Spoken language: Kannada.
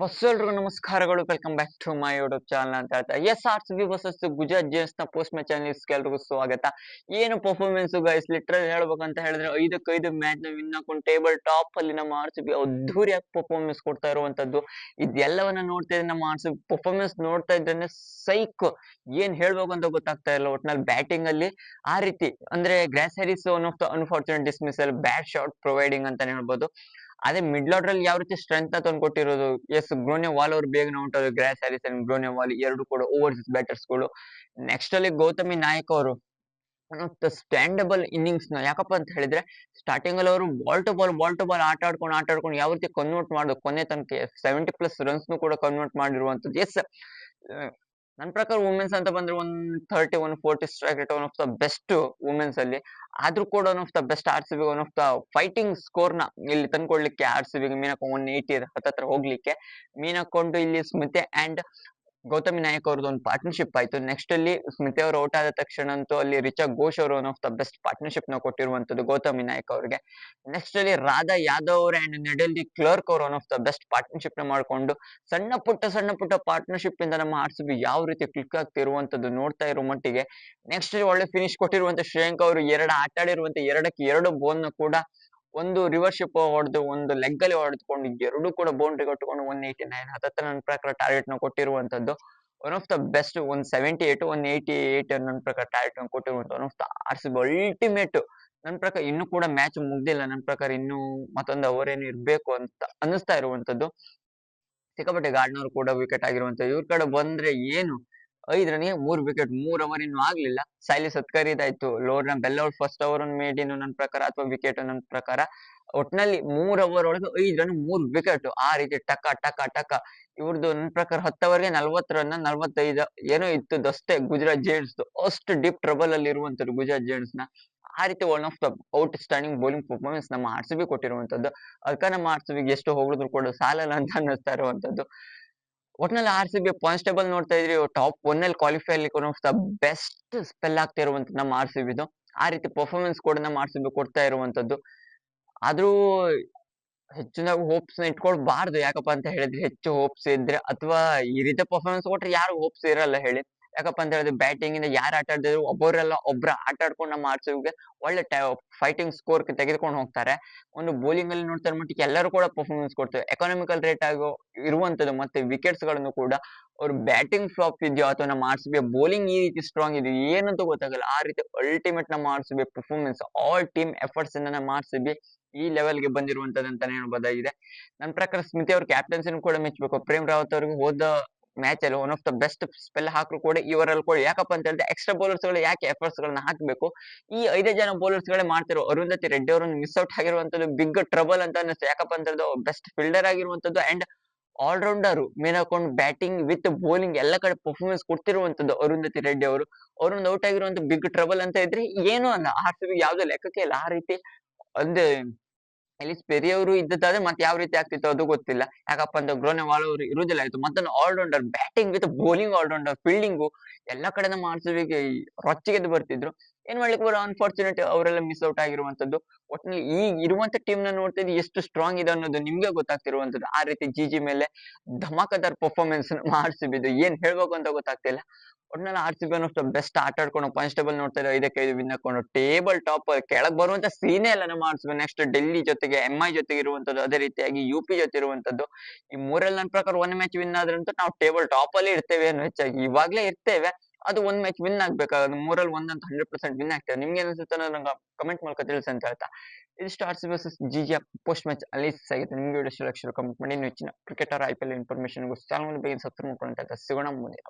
ಬಸ್ ನಮಸ್ಕಾರಗಳು. Welcome back to my YouTube channel ಅಂತ ಹೇಳ್ತಾ. Yes R C B versus Gujarat ಜೇಮ್ಸ್ನ post match channels ಎಲ್ರಿಗೂ ಸ್ವಾಗತ. ಏನು ಪರ್ಫಾರ್ಮೆನ್ಸ್ ಗೈಸ್ ಲಿಟ್ರಲ್ ಹೇಳ್ಬೇಕಂತ ಹೇಳಿದ್ರೆ ಐದಕ್ಕೈದು ಮ್ಯಾಚ್ನ ವಿನ್ ಹಾಕೊಂಡು ಟೇಬಲ್ ಟಾಪ್ ಅಲ್ಲಿ ನಮ್ಮ ಆರ್ ಸಿ ಬಿ ಅದ್ದೂರಿಯಾಗಿ ಪರ್ಫಾರ್ಮೆನ್ಸ್ ಕೊಡ್ತಾ ಇರುವಂತದ್ದು. ಇದೆಲ್ಲವನ್ನ ನೋಡ್ತಾ ಇದ್ರೆ ನಮ್ಮ ಆರ್ ಸಿ ಬಿ ಪರ್ಫಾರ್ಮೆನ್ಸ್ ನೋಡ್ತಾ ಇದ್ರೆ ಸೈಕ್ ಏನ್ ಹೇಳ್ಬೇಕು ಅಂತ ಗೊತ್ತಾಗ್ತಾ ಇಲ್ಲ. ಒಟ್ನಲ್ಲಿ ಬ್ಯಾಟಿಂಗ್ ಅಲ್ಲಿ ಆ ರೀತಿ, ಅಂದ್ರೆ Grace Harris one of the unfortunate dismissal bat shot providing ಅಂತಾನೆ ಹೇಳ್ಬೋದು. ಅದೇ ಮಿಡ್ಲ್ ಆರ್ಡರ್ ಅಲ್ಲಿ ಯಾವ ರೀತಿ ಸ್ಟ್ರೆಂತ್ ತಂದು ಕೊಟ್ಟಿರೋದು ಎಸ್ ಗ್ರೋನೆ ವಾಲ್ ಅವರು ಬೇಗ ನೋಡ್ತಾರೆ ಗ್ರಾಸ್ ಹ್ಯಾರಿಸ್ ಅಂಡ್ ಗ್ರೋನೆ ವಾಲ್ ಎರಡು ಕೂಡ ಓವರ್ ಬ್ಯಾಟರ್ಸ್ಗಳು. ನೆಕ್ಸ್ಟ್ ಅಲ್ಲಿ ಗೌತಮಿ ನಾಯಕ್ ಅವರು. ಸ್ಟ್ಯಾಂಡಬಲ್ ಇನ್ನಿಂಗ್ಸ್ನ. ಯಾಕಪ್ಪ ಅಂತ ಹೇಳಿದ್ರೆ ಸ್ಟಾರ್ಟಿಂಗ್ ಅಲ್ಲಿ ಅವರು ball to ball ball to ball ಆಟ ಆಡ್ಕೊಂಡು ಆಟ ಆಡ್ಕೊಂಡು ಯಾವ ರೀತಿ ಕನ್ವರ್ಟ್ ಮಾಡೋದು? ಕೊನೆ ತನಕ ಸೆವೆಂಟಿ ಪ್ಲಸ್ ರನ್ಸ್ ಕೂಡ ಕನ್ವರ್ಟ್ ಮಾಡಿರುವಂತದ್ದು ಎಸ್ ನನ್ನ ಪ್ರಕಾರ ವುಮೆನ್ಸ್ ಅಂತ ಬಂದ್ರೆ one thirty one forty strike rate one of the best women's ಅಲ್ಲಿ. ಆದ್ರೂ ಕೂಡ one of the best R C B one of the fighting ಸ್ಕೋರ್ನ ಇಲ್ಲಿ ತಂದ್ಕೊಡ್ಲಿಕ್ಕೆ ಆರ್ ಸಿ ಬಿ ಮೀನಕ್ ಒನ್ ಏಯ್ಟಿ ಹತ್ತತ್ರ ಹೋಗ್ಲಿಕ್ಕೆ. ಮೀನ್ ಹಾಕೊಂಡು ಇಲ್ಲಿ ಸ್ಮಿತೆ ಅಂಡ್ ಗೌತಮಿ ನಾಯಕ್ ಅವ್ರದ್ದು ಒಂದು ಪಾರ್ಟ್ನರ್ಶಿಪ್ ಆಯ್ತು. ನೆಕ್ಸ್ಟ್ ಅಲ್ಲಿ ಸ್ಮಿತೆ ಅವರು ಔಟ್ ಆದ ತಕ್ಷಣ ಅಂತೂ ಅಲ್ಲಿ ರಿಚಾ ಘೋಷ್ ಅವರು ಒನ್ ಆಫ್ ದ ಬೆಸ್ಟ್ ಪಾರ್ಟ್ನರ್ಶಿಪ್ನ ಕೊಟ್ಟಿರುವಂತದ್ದು ಗೌತಮಿ ನಾಯಕ್ ಅವರಿಗೆ. ನೆಕ್ಸ್ಟ್ ಅಲ್ಲಿ ರಾಧಾ ಯಾದವ್ ಅವರು ಅಂಡ್ ನೆಡಲ್ಡಿ ಕ್ಲರ್ಕ್ ಅವರು ಒನ್ ಆಫ್ ದ ಬೆಸ್ಟ್ ಪಾರ್ಟ್ನರ್ಶಿಪ್ನ ಮಾಡ್ಕೊಂಡು ಸಣ್ಣ ಪುಟ್ಟ ಸಣ್ಣ ಪುಟ್ಟ ಪಾರ್ಟ್ನರ್ಶಿಪ್ ಇಂದ ನಮ್ಮ ಆರ್ ಸಿ ಬಿ ಯಾವ ರೀತಿ ಕ್ಲಿಕ್ ಆಗ್ತಿರುವಂತದ್ದು ನೋಡ್ತಾ ಇರೋ ಮಟ್ಟಿಗೆ. ನೆಕ್ಸ್ಟ್ ಒಳ್ಳೆ ಫಿನಿಶ್ ಕೊಟ್ಟಿರುವಂತ ಶ್ರೇಯಾಂಕ್ ಅವರು ಎರಡು ಆಟ ಆಡಿರುವಂತ ಎರಡಕ್ಕೆ ಎರಡು ಬೋನ್ ಕೂಡ ಒಂದು ರಿವರ್ಶಿಪ್ ಹೊಡೆದು, ಒಂದು ಲೆಗ್ ಅಲ್ಲಿ ಹೊಡೆದುಕೊಂಡು, ಎರಡು ಕೂಡ ಬೌಂಡ್ರಿ ಕಟ್ಟಿಕೊಂಡು ಒನ್ ಏಯ್ಟಿ ನೈನ್ ಹತ್ತತ್ರ ನನ್ನ ಪ್ರಕಾರ ಟಾರ್ಗೆಟ್ನ ಕೊಟ್ಟಿರುವಂತದ್ದು. One of the best one seventy eight one eighty eight ನನ್ನ ಪ್ರಕಾರ ಟಾರ್ಗೆಟ್ನ ಕೊಟ್ಟಿರುವಂತ one of the R C ultimate ನನ್ನ ಪ್ರಕಾರ ಇನ್ನೂ ಕೂಡ ಮ್ಯಾಚ್ ಮುಗ್ದಿಲ್ಲ. ನನ್ನ ಪ್ರಕಾರ ಇನ್ನೂ ಮತ್ತೊಂದು ಅವರ್ ಏನು ಇರಬೇಕು ಅಂತ ಅನಿಸ್ತಾ ಇರುವಂತದ್ದು. ಸಿಕ್ಕಾಪಟ್ಟೆ ಗಾರ್ಡ್ನರ್ ಕೂಡ ವಿಕೆಟ್ ಆಗಿರುವಂತದ್ದು ಇವ್ರ ಕಡೆ ಬಂದ್ರೆ ಏನು? ಐದ್ ರನ್ಗೆ ಮೂರು ವಿಕೆಟ್ ಮೂರ್ ಓವರ್ ಇನ್ನು ಆಗ್ಲಿಲ್ಲ. Saili ಸತ್ಕರಿದಾಯ್ತು Lauren Bell out first over ಇನ್ನು ನನ್ನ ಪ್ರಕಾರ ಅಥವಾ ವಿಕೆಟ್ ನನ್ನ ಪ್ರಕಾರ. ಒಟ್ನಲ್ಲಿ ಮೂರ್ ಓವರ್ ಒಳಗೆ ಐದು ರನ್ ಮೂರ್ ವಿಕೆಟ್ ಆ ರೀತಿ ಟಕ ಟಕ ಟಕ. ಇವ್ರದ್ದು ನನ್ನ ಪ್ರಕಾರ ಹತ್ತವರೆಗೆ ನಲ್ವತ್ ರನ್ ನಲ್ವತ್ತೈದು ಏನೋ ಇತ್ತು ದಷ್ಟೇ ಗುಜರಾತ್ ಜೇಂಟ್ಸ್ ಅಷ್ಟು ಡೀಪ್ ಟ್ರಬಲ್ ಅಲ್ಲಿ ಇರುವಂತದ್ದು ಗುಜರಾತ್ ಜೇಂಟ್ಸ್ನ. ಆ ರೀತಿ one of the outstanding bowling performance ನಮ್ಮ ಆರ್ಸಿಬಿ ಕೊಟ್ಟಿರುವಂತದ್ದು ಅದಕ್ಕೆ ನಮ್ಮ ಆರ್ ಸಿ ಬಿಗೆ ಎಷ್ಟು ಹೋಗಿದ್ರು ಕೂಡ ಸಾಲಲ್ಲ ಅಂತ ಅನ್ನಿಸ್ತಾ ಇರುವಂತದ್ದು ಒಟ್ನಲ್ಲಿ ಆರ್ ಸಿ ಬಿ ಟೇಬಲ್ ನೋಡ್ತಾ ಇದ್ರಿ ಟಾಪ್ ಒನ್ ಅಲ್ಲಿ ಕ್ವಾಲಿಫೈ ಅಲ್ಲಿ ದ ಬೆಸ್ಟ್ ಸ್ಪೆಲ್ ಆಗ್ತಾ ಇರುವಂತ ನಮ್ಮ ಆರ್ ಸಿ ಬಿದು ಆ ರೀತಿ ಪರ್ಫಾರ್ಮೆನ್ಸ್ ಕೂಡ ನಮ್ಮ ಆರ್ ಸಿ ಬಿ ಕೊಡ್ತಾ ಇರುವಂತದ್ದು ಆದ್ರೂ ಹೆಚ್ಚಿನ ಹೋಪ್ಸ್ನ ಇಟ್ಕೊಳ್ಬಾರ್ದು ಯಾಕಪ್ಪ ಅಂತ ಹೇಳಿದ್ರೆ, ಹೆಚ್ಚು ಹೋಪ್ಸ್ ಇದ್ರೆ ಅಥವಾ ಈ ರೀತಿ ಪರ್ಫಾರ್ಮೆನ್ಸ್ ಕೊಟ್ರೆ ಯಾರು ಹೋಪ್ಸ್ ಇರಲ್ಲ ಹೇಳಿ. ಯಾಕಪ್ಪ ಅಂತ ಹೇಳಿದ್ರೆ ಬ್ಯಾಟಿಂಗ್ ಇಂದ ಯಾರು ಆಟ ಆಡಿದ್ರು ಒಬ್ಬರೆಲ್ಲ ಒಬ್ರ ಆಟ ಆಡ್ಕೊಂಡು ನಮ್ಮ ಆರ್ ಒಳ್ಳೆ ಫೈಟಿಂಗ್ ಸ್ಕೋರ್ ತೆಗೆದುಕೊಂಡು ಹೋಗ್ತಾರೆ. ಒಂದು ಬೌಲಿಂಗ್ ಅಲ್ಲಿ ನೋಡ್ತಾ ಮಟ್ಟಿಗೆ ಎಲ್ಲರೂ ಕೂಡ ಪರ್ಫಾರ್ಮೆನ್ಸ್ ಕೊಡ್ತಾರೆ ಎಕನಾಮಿಕಲ್ ರೇಟ್ ಆಗೋ ಇರುವಂತದ್ದು ಮತ್ತೆ ವಿಕೆಟ್ಸ್ಗಳನ್ನು ಕೂಡ ಅವ್ರ ಬ್ಯಾಟಿಂಗ್ ಫ್ಲಾಪ್ ಇದೆಯೋ ಅಥವಾ ನಮ್ಮ ಆರ್ ಬಿ ಬೌಲಿಂಗ್ ಈ ರೀತಿ ಸ್ಟ್ರಾಂಗ್ ಇದೆಯೋ ಏನಂತ ಗೊತ್ತಾಗಲ್ಲ. ಆ ರೀತಿ ಅಲ್ಟಿಮೇಟ್ ನಮ್ಮ R C B performance all team efforts ಇಂದ ನಮ್ಮ ಆರ್ ಬಿ ಈ ಲೆವೆಲ್ಗೆ ಬಂದಿರುವಂತದ್ದು ಅಂತಾನೆ ಹೇಳ್ಬೋದಾಗಿದೆ. ನನ್ನ ಪ್ರಕಾರ ಸ್ಮಿತಿ ಅವ್ರ ಕ್ಯಾಪ್ಟನ್ಸಿನ ಕೂಡ ಮೆಚ್ಚಬೇಕು. ಪ್ರೇಮ್ ರಾವತ್ ಅವ್ರಿಗೆ ಹೋದ ಮ್ಯಾಚ್ ಅಲ್ಲಿ one of the best spell ಹಾಕ್ರು ಕೂಡ ಇವರಲ್ಲಿ ಕೂಡ. ಯಾಕಪ್ಪ ಅಂತ ಹೇಳಿದ್ರೆ ಎಕ್ಸ್ಟ್ರಾ ಬೌಲರ್ಸ್ಗಳು ಯಾಕೆ ಎಫರ್ಟ್ಸ್ ಗಳನ್ನ ಹಾಕಬೇಕು? ಈ ಐದೇ ಜನ ಬೌಲರ್ಸ್ ಗಳೇ ಮಾಡ್ತಿರೋ ಅರುಂಧತಿ ರೆಡ್ಡಿ ಅವರನ್ನು ಮಿಸ್ ಔಟ್ ಆಗಿರುವಂತದ್ದು ಬಿಗ್ ಟ್ರಬಲ್ ಅಂತ ಅನ್ನಿಸ್ತು. ಯಾಕಪ್ಪ ಅಂತ ಹೇಳಿದ್ರೆ ಬೆಸ್ಟ್ ಫೀಲ್ಡರ್ ಆಗಿರುವಂತದ್ದು ಅಂಡ್ ಆಲ್ರೌಂಡರ್ ಮೇನ್ ಹಾಕೊಂಡು ಬ್ಯಾಟಿಂಗ್ ವಿತ್ ಬೌಲಿಂಗ್ ಎಲ್ಲ ಕಡೆ ಪರ್ಫಾರ್ಮೆನ್ಸ್ ಕೊಡ್ತಿರುವಂತದ್ದು ಅರುಂಧತಿ ರೆಡ್ಡಿ ಅವರು. ಅವ್ರೊಂದು ಔಟ್ ಆಗಿರುವಂತ ಬಿಗ್ ಟ್ರಬಲ್ ಅಂತ ಇದ್ರೆ ಏನು ಅಲ್ಲ ಆರ್ ಸಿ ಬಿ ಯಾವ್ದು ಲೆಕ್ಕಕ್ಕೆ ಇಲ್ಲ. ಆ ರೀತಿ ಅಂದ್ರೆ ಇಲ್ಲಿ ಅವರು ಇದ್ದದ್ದಾದ್ರೆ ಮತ್ತೆ ಯಾವ ರೀತಿ ಆಗ್ತಿತ್ತು ಅದು ಗೊತ್ತಿಲ್ಲ. ಯಾಕಪ್ಪ ಅಂತ ಗ್ರೋನೆ ವಾಲ್ ಅವರು ಇರುವುದಿಲ್ಲ ಆಯ್ತು ಮತ್ತೊಂದು allrounder batting with bowling allrounder fielding ಎಲ್ಲ ಕಡೆನೂ ಮಾಡ್ಸೋದಿಕ್ಕೆ ರೊಚ್ಚಿಗೆದ್ದು ಬರ್ತಿದ್ರು. ಏನ್ ಮಾಡ್ಲಿಕ್ಕೆ ಬರೋ ಅನ್ಫಾರ್ಚುನೇಟ್ ಅವರೆಲ್ಲ ಮಿಸ್ ಔಟ್ ಆಗಿರುವಂತದ್ದು. ಒಟ್ಟಿನಲ್ಲಿ ಈಗ ಇರುವಂತ ಟೀಮ್ನ ನೋಡ್ತಿದ್ದು ಎಷ್ಟು ಸ್ಟ್ರಾಂಗ್ ಇದೆ ಅನ್ನೋದು ನಿಮ್ಗೆ ಗೊತ್ತಾಗ್ತಿರುವಂತದ್ದು. ಆ ರೀತಿ ಜಿ ಜಿ ಮೇಲೆ ಧಮಾಕದಾರ್ ಪರ್ಫಾರ್ಮೆನ್ಸ್ ಆರ್ ಸಿ ಬಿದು ಏನ್ ಹೇಳ್ಬೇಕು ಅಂತ ಗೊತ್ತಾಗ್ತಿಲ್ಲ. ಒಟ್ನಲ್ಲಿ ಆರ್ ಸಿ ಬಿ ಅನ್ನೋ ಬೆಸ್ಟ್ ಆಟ ಆಡ್ಕೊಂಡು ಕಾನ್ಸ್ಟೇಬಲ್ ಟೇಬಲ್ ನೋಡ್ತಾ ಇದ್ದಾರೆ ಐದಕ್ಕೆ ಐದು ವಿನ್ ಹಾಕೊಂಡು. ಟೇಬಲ್ ಟಾಪ್ ಕೆಳಗೆ ಬರುವಂತ ಸೀನೇ ಎಲ್ಲ ನಮ್ಮ ನೆಕ್ಸ್ಟ್ ಡೆಲ್ಲಿ ಜೊತೆಗೆ ಎಂ ಐ ಜೊತೆಗೆ ಇರುವಂತದ್ದು, ಅದೇ ರೀತಿಯಾಗಿ ಯು ಪಿ ಜೊತೆ ಇರುವಂತದ್ದು. ಈ ಮೂರಲ್ಲಿ ನನ್ನ ಪ್ರಕಾರ ಒಂದ್ ಮ್ಯಾಚ್ ವಿನ್ ಆದ್ರಂತೂ ನಾವು ಟೇಬಲ್ ಟಾಪ್ ಅಲ್ಲಿ ಇರ್ತೇವೆ ಅನ್ನೋ ಹೆಚ್ಚಾಗಿ. ಇವಾಗ್ಲೇ ಇರ್ತೇವೆ. ಅದು ಒಂದ್ ಮ್ಯಾಚ್ ವಿನ್ ಆಗ್ಬೇಕಾದ್ರೆ ಮೂರಲ್ಲಿ ಒಂದಂತ ಹಂಡ್ರೆಡ್ ಪರ್ಸೆಂಟ್ ವಿನ್ ಆಗ್ತದೆ ನಿಮ್ಗೆ ಅನ್ಸುತ್ತೆ ನಂಗೆ ಕಮೆಂಟ್ ಮೂಲಕ ತಿಳಿಸಿ ಅಂತ ಹೇಳ್ತಾ. ಇದು stars versus G G post match ಅಲ್ಲಿ ಆಗಿದೆ ನಿಮ್ಗೆ ವಿಡಿಯೋ ಲಕ್ಷ ಕಮೆಂಟ್ ಮಾಡಿ. ಹೆಚ್ಚಿನ cricketer I P L information channel ಬಗ್ಗೆ ಸಬ್ಸ್ಕ್ರೈಬ್ ಮಾಡ್ಕೊಂಡು ಸಿಗೋಣ ಮುಂದೆ